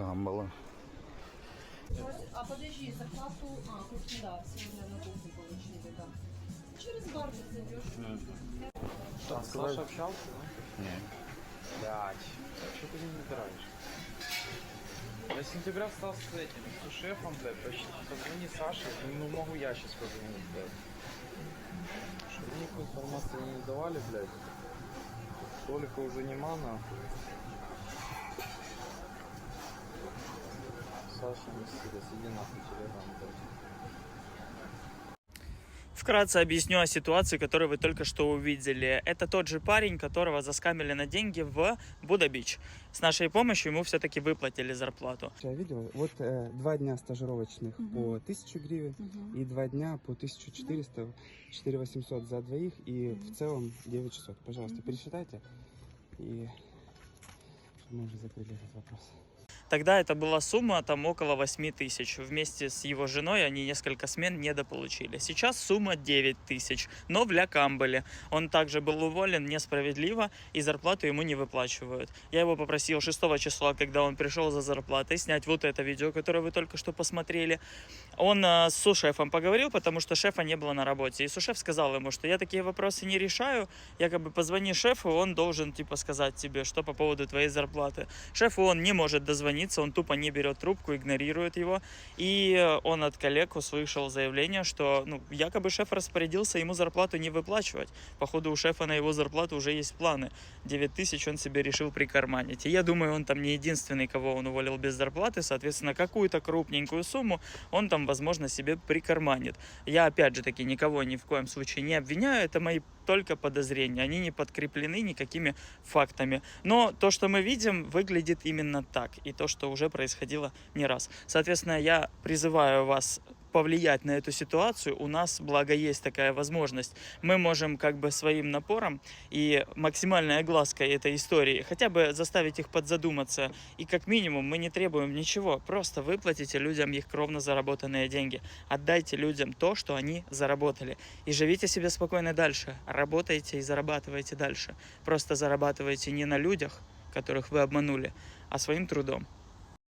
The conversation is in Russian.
Камбала. А подожди, зарплату... А, кухню, да, сегодня на кухне получили, да. Через бар ты зайдешь. А Саша общался, да? Не. Блять, что ты не выбираешь? Я с сентября стал с этим, с шефом, блядь, почти. Позвони Саше, ну могу я сейчас позвонить, блядь. Чтобы мне никакой информации не давали, блядь. Толика уже нема, нахуй. Вкратце объясню о ситуации, которую вы только что увидели. Это тот же парень, которого заскамили на деньги в Буда-Бич. С нашей помощью ему все-таки выплатили зарплату. Я видел, вот э, два дня стажировочных по 1000 гривен и два дня по 1400, 4800 за двоих и в целом 9600. Пожалуйста, пересчитайте и мы уже закрыли этот вопрос. Тогда это была сумма там около 8 тысяч. Вместе с его женой они несколько смен недополучили. Сейчас сумма 9 тысяч, но в Ля Камбеле. Он также был уволен несправедливо и зарплату ему не выплачивают. Я его попросил 6 числа, когда он пришел за зарплатой, снять вот это видео, которое вы только что посмотрели. Он э, с сушефом поговорил, потому что шефа не было на работе. И сушеф сказал ему, что я такие вопросы не решаю, якобы позвони шефу, он должен типа сказать тебе, что по поводу твоей зарплаты. Шефу он не может дозвониться, он тупо не берет трубку, игнорирует его. И э, он от коллег услышал заявление, что ну, якобы шеф распорядился ему зарплату не выплачивать. Походу у шефа на его зарплату уже есть планы. 9 тысяч он себе решил прикарманить. И я думаю, он там не единственный, кого он уволил без зарплаты. Соответственно, какую-то крупненькую сумму он там, возможно, себе прикарманит. Я, опять же таки, никого ни в коем случае не обвиняю. Это мои только подозрения. Они не подкреплены никакими фактами. Но то, что мы видим, выглядит именно так. И то, что уже происходило не раз. Соответственно, я призываю вас повлиять на эту ситуацию. У нас, благо, есть такая возможность. Мы можем как бы своим напором и максимальной оглаской этой истории хотя бы заставить их подзадуматься. И как минимум мы не требуем ничего. Просто выплатите людям их кровно заработанные деньги. Отдайте людям то, что они заработали. И живите себе спокойно дальше. Работайте и зарабатывайте дальше. Просто зарабатывайте не на людях, которых вы обманули, а своим трудом.